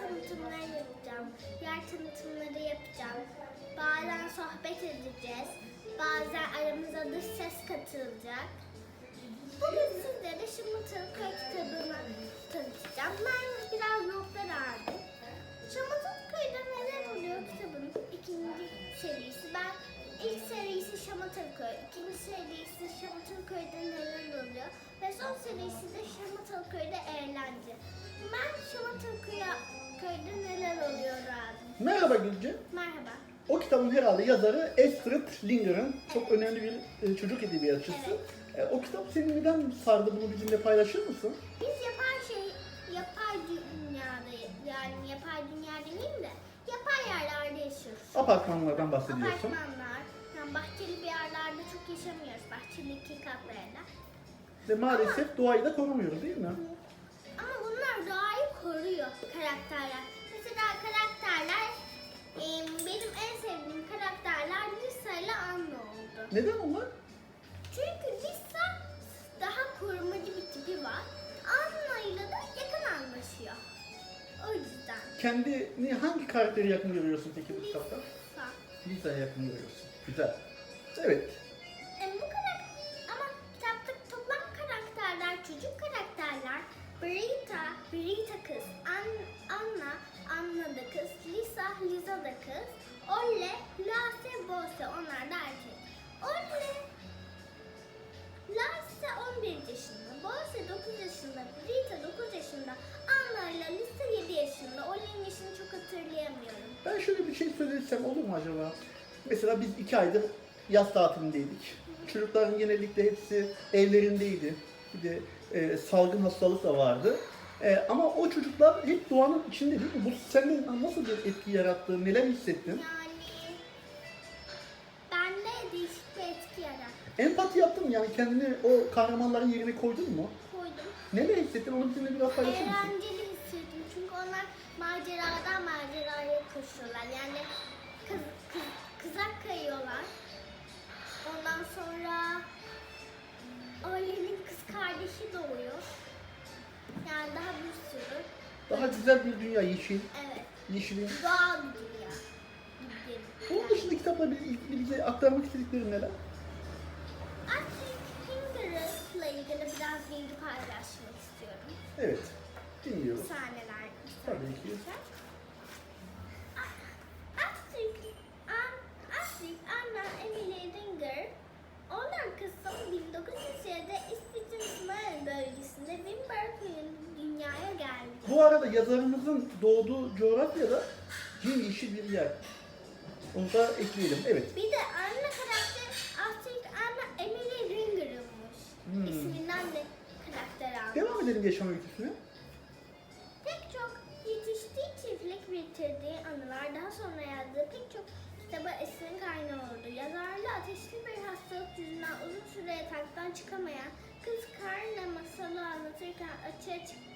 tanıtımları yapacağım. Yer tanıtımları yapacağım. Bazen sohbet edeceğiz. Bazen aramıza dış ses katılacak. Bugün sizlere Şamatalı Köy kitabını tanıtacağım. Ben biraz notlar aldım. Şamatalı Köy'de neler oluyor kitabın ikinci serisi. Ben ilk serisi Şamatalı Köy, ikinci serisi Şamatalı Köy'de neler oluyor ve son serisi de Şamatalı Köy'de eğlence. Ben Şamatalı Köy'e- Köy'de neler oluyor aldım. Merhaba Gülce. Merhaba. O kitabın herhalde yazarı Astrid Lindgren. Çok önemli bir e, çocuk edebiyatçısı. E, o kitap seni neden sardı bunu bizimle paylaşır mısın? Biz yapay şey, yapay dünyada yani yapay dünya demeyeyim de yapay yerlerde yaşıyoruz. Apartmanlardan bahsediyorsun. Apartmanlar, yani bahçeli bir yerlerde çok yaşamıyoruz. Bahçeli iki katlı evler. Ve maalesef doğayı da korumuyoruz değil mi? Ama bunlar doğayı koruyor karakterler. Mesela karakterler benim en sevdiğim karakterler Lisa ile Anna oldu. Neden onlar? Çünkü Lisa daha korumacı bir tipi var. Anna ile de yakın anlaşıyor. O yüzden. Kendini hangi karakteri yakın görüyorsun peki bu kitapta? Lisa. Lisa'ya yakın görüyorsun. Güzel. Evet. E, bu karakter ama kitaptaki toplam karakterler çocuk karakterler. Brita, Brita kız, An, Anna, Anna da kız, Lisa, Lisa da kız, Olle, Lasse, Bose onlar da erkek. Olle, Lasse 11 yaşında, Bose 9 yaşında, Brita 9 yaşında, Anna ile Lisa 7 yaşında. Olle'nin yaşını çok hatırlayamıyorum. Ben şöyle bir şey söylesem olur mu acaba? Mesela biz iki aydır yaz tatilindeydik. Çocukların genellikle hepsi evlerindeydi. Bir de e, salgın hastalık da vardı. E, ama o çocuklar hep doğanın içinde değil mi? Bu sende nasıl bir etki yarattı? Neler hissettin? Yani bende değişik bir etki yarattı. Empati yaptın mı? Yani kendini o kahramanların yerine koydun mu? Koydum. Neler hissettin? Onu bizimle biraz paylaşır mısın? Eğlenceli hissettim çünkü onlar maceradan maceraya koşuyorlar. Yani kız, kız, kızak kayıyorlar. Ondan sonra ailenin kız kardeşi doğuyor. Yani daha bir sürü. Daha güzel bir dünya, yeşil, Evet. yeşilin. Doğal bir dünya. Bunun dışında kitapla ilgili bize aktarmak istediklerin neler? Finger'la ilgili biraz bilgi paylaşmak istiyorum. Evet, dinliyoruz. Sahneler. Tabii ki. Astrid, An, Astrid, Anna, Emily Ringer, onlar kısım 1907'de İsviçre Smail bölgesinde Wimberköy'ün dünyaya geldi. Bu arada yazarımızın doğduğu coğrafyada yemyeşil bir yer. Onu da ekleyelim. Evet. Bir de Anna karakteri Astrid, Anna, Emily Ringer'ınmış. Hmm. İsminden de karakter almış. Devam edelim yaşam öyküsüne. Pek çok yetiştiği çiftlik bitirdiği anılar daha sonra yazdığı pek çok kitaba esin kaynağı oldu. Yazarlı ateşli bir hastalık yüzünden uzun süre yataktan çıkamayan kız Karla masalı anlatırken açığa çıktı.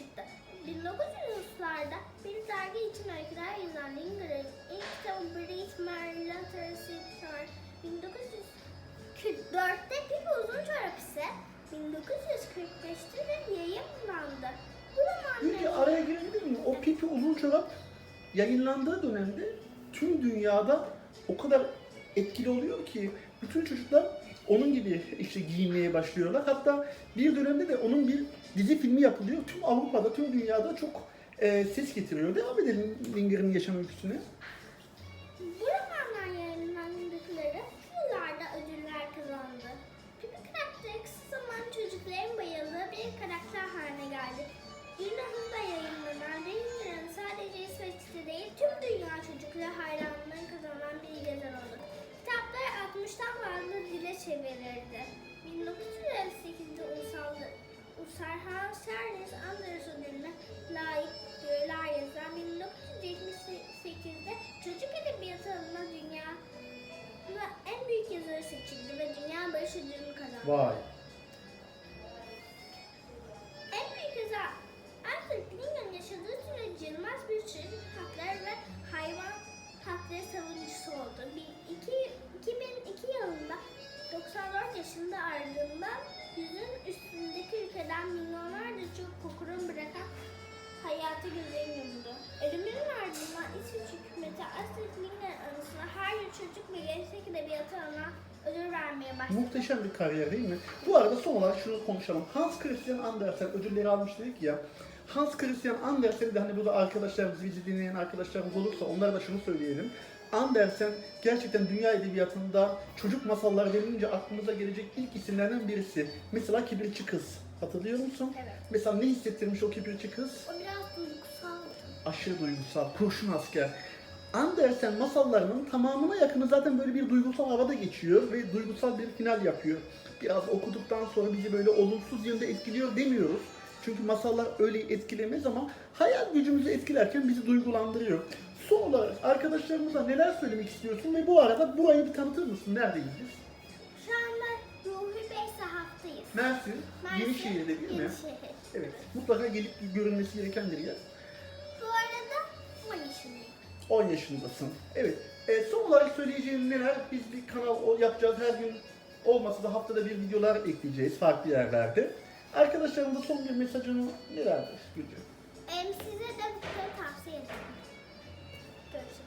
Çıktı. 1930'larda bir dergi için öyküler yazan Linger'ın ilk kitabı Brit Marlater Sitar 1944'te Pipi Uzun Çorap ise 1945'te de yayınlandı. Bu Peki romanları araya girebilir miyim? O Pipi Uzun Çorap yayınlandığı dönemde tüm dünyada o kadar etkili oluyor ki bütün çocuklar onun gibi işte giyinmeye başlıyorlar. Hatta bir dönemde de onun bir dizi filmi yapılıyor. Tüm Avrupa'da, tüm dünyada çok e, ses getiriyor. Devam edelim Linger'in yaşam öyküsüne. Bu çevrildi. 1958'de ulusal Hans Ernest Anders ödülüne layık diyorlar yazan 1978'de çocuk edebiyatı adına dünya en büyük yazarı seçildi ve Dünya Barış Ödülünü kazandı. Vay. Başladı. Muhteşem bir kariyer değil mi? Bu arada son olarak şunu konuşalım. Hans Christian Andersen ödülleri almış dedik ya. Hans Christian Andersen de hani burada arkadaşlarımız, bizi dinleyen arkadaşlarımız olursa onlara da şunu söyleyelim. Andersen gerçekten dünya edebiyatında çocuk masalları denilince aklımıza gelecek ilk isimlerden birisi. Mesela Kibirçi Kız. Hatırlıyor musun? Evet. Mesela ne hissettirmiş o Kibirçi Kız? O biraz duygusal. aşırı duygusal, kurşun asker. Andersen masallarının tamamına yakını zaten böyle bir duygusal havada geçiyor ve duygusal bir final yapıyor. Biraz okuduktan sonra bizi böyle olumsuz yönde etkiliyor demiyoruz. Çünkü masallar öyle etkilemez ama hayal gücümüzü etkilerken bizi duygulandırıyor. Son olarak arkadaşlarımıza neler söylemek istiyorsun ve bu arada burayı bir tanıtır mısın? Neredeyiz biz? Şu anda Ruhi Bey sahaftayız. Mersin, Mersin, Yenişehir'de değil mi? Yenişehir. Evet, mutlaka gelip görülmesi gereken bir yer. 10 yaşındasın. Evet. E, son olarak söyleyeceğim neler? Biz bir kanal yapacağız. Her gün olmasa da haftada bir videolar ekleyeceğiz farklı yerlerde. Arkadaşlarımıza son bir mesajını nelerdir Gülce? Size de kitabı tavsiye ederim. Görüşürüz.